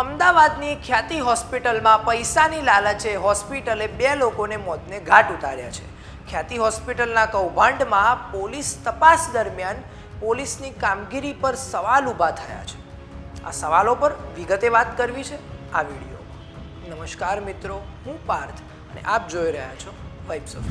અમદાવાદની ખ્યાતિ હોસ્પિટલમાં પૈસાની લાલચે હોસ્પિટલે બે લોકોને મોતને ઘાટ ઉતાર્યા છે. ખ્યાતિ હોસ્પિટલના કૌભાંડમાં પોલીસ તપાસ દરમિયાન પોલીસની કામગીરી પર સવાલ ઊભા થયા છે. આ સવાલો પર વિગતે વાત કરવી છે આ વિડીયોમાં. નમસ્કાર મિત્રો, હું પાર્થ અને આપ જોઈ રહ્યા છો વાઇબ્સ ઓફ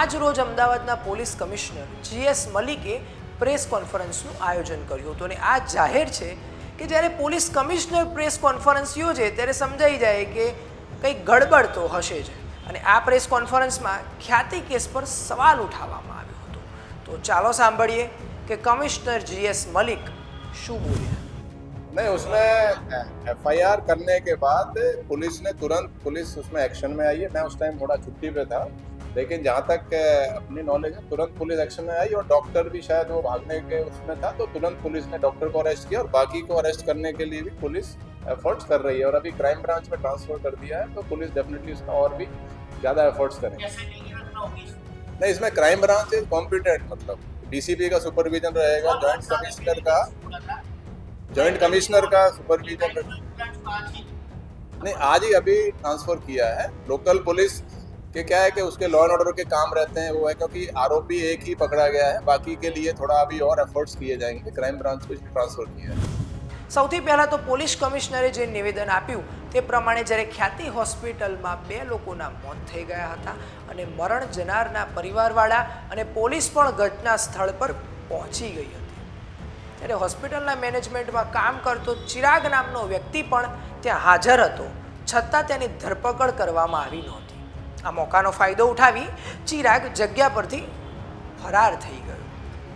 આજ રોજ અમદાવાદના પોલીસ કમિશનર જીએસ મલિકે પ્રેસ કોન્ફરન્સનું આયોજન કર્યું હતું અને આ જાહેર છે કે જ્યારે પોલીસ કમિશનર પ્રેસ કોન્ફરન્સ યોજે ત્યારે સમજાઈ જાય કે કંઈક ગડબડ તો હશે જ અને આ પ્રેસ કોન્ફરન્સમાં ખ્યાતિ કેસ પર સવાલ ઉઠાવવામાં આવ્યો હતો તો ચાલો સાંભળીએ કે કમિશનર જીએસ મલિક શું બોલ્યા नहीं उसमें एफ आई आर करने के बाद पुलिस ने तुरंत पुलिस उसमें एक्शन में आई है मैं उस टाइम थोड़ा छुट्टी पे था लेकिन जहाँ तक अपनी नॉलेज है तुरंत पुलिस एक्शन में आई और डॉक्टर भी शायद वो भागने के उसमें था तो तुरंत पुलिस ने डॉक्टर को अरेस्ट किया और बाकी को अरेस्ट करने के लिए भी पुलिस एफर्ट्स कर रही है और अभी क्राइम ब्रांच में ट्रांसफ़र कर दिया है तो पुलिस डेफिनेटली उसका और भी ज़्यादा एफर्ट्स करेंगे। नहीं इसमें क्राइम ब्रांच इज़ कॉम्पिटेंट मतलब डीसीपी का सुपरविजन रहेगा जॉइंट कमिश्नर का जॉइंट कमिश्नर का सुपरविजन नहीं आज ही अभी ट्रांसफ़र किया है लोकल पुलिस के क्या है कि उसके लॉ एंड ऑर्डर के काम रहते हैं वो है क्योंकि आरोपी एक ही पकड़ा गया है बाकी के लिए थोड़ा अभी और एफर्ट्स किए जाएंगे क्राइम ब्रांच को इसमें ट्रांसफर किया है સૌથી પહેલાં તો પોલીસ કમિશનરે જે નિવેદન આપ્યું તે પ્રમાણે જ્યારે ખ્યાતિ હોસ્પિટલમાં બે લોકોના મોત થઈ ગયા હતા અને મરણ જનારના પરિવારવાળા અને પોલીસ પણ ઘટના સ્થળ પર પહોંચી ગઈ હતી ત્યારે હોસ્પિટલના મેનેજમેન્ટમાં કામ કરતો ચિરાગ નામનો વ્યક્તિ પણ ત્યાં હાજર હતો છતાં તેની ધરપકડ કરવામાં આવી નહોતી આ મોકાનો ફાયદો ઉઠાવી ચિરાગ જગ્યા પરથી ફરાર થઈ ગયો.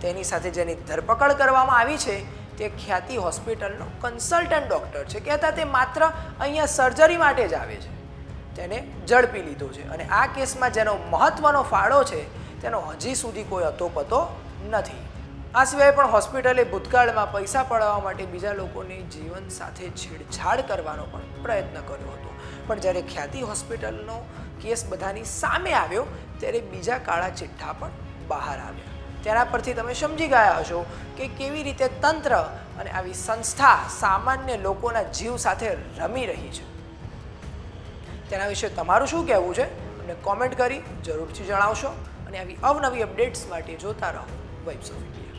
તેની સાથે જેની ધરપકડ કરવામાં આવી છે, તે ખ્યાતિ હોસ્પિટલનો કન્સલ્ટન્ટ ડૉક્ટર છે. કહેતા તે માત્ર અહીંયા સર્જરી માટે જ આવે છે. તેને ઝડપી લીધો છે અને આ કેસમાં જેનો મહત્ત્વનો ફાળો છે, તેનો હજી સુધી કોઈ અતોપતો નથી. આ સિવાય પણ હોસ્પિટલે ભૂતકાળમાં પૈસા પડાવવા માટે બીજા લોકોની જીવન સાથે છેડછાડ કરવાનો પણ પ્રયત્ન કર્યો હતો. પણ જ્યારે ખ્યાતિ હોસ્પિટલનો કેસ બધાની સામે આવ્યો, ત્યારે બીજા કાળા ચિઠ્ઠા પણ બહાર આવ્યા. તેના પરથી તમે સમજી ગયા હશો કે કેવી રીતે તંત્ર અને આવી સંસ્થા સામાન્ય લોકોના જીવ સાથે રમી રહી છે. તેના વિશે તમારું શું કહેવું છે? અમને કોમેન્ટ કરી જરૂરથી જણાવશો અને આવી અવનવી અપડેટ્સ માટે જોતા રહો વેબસાઇટ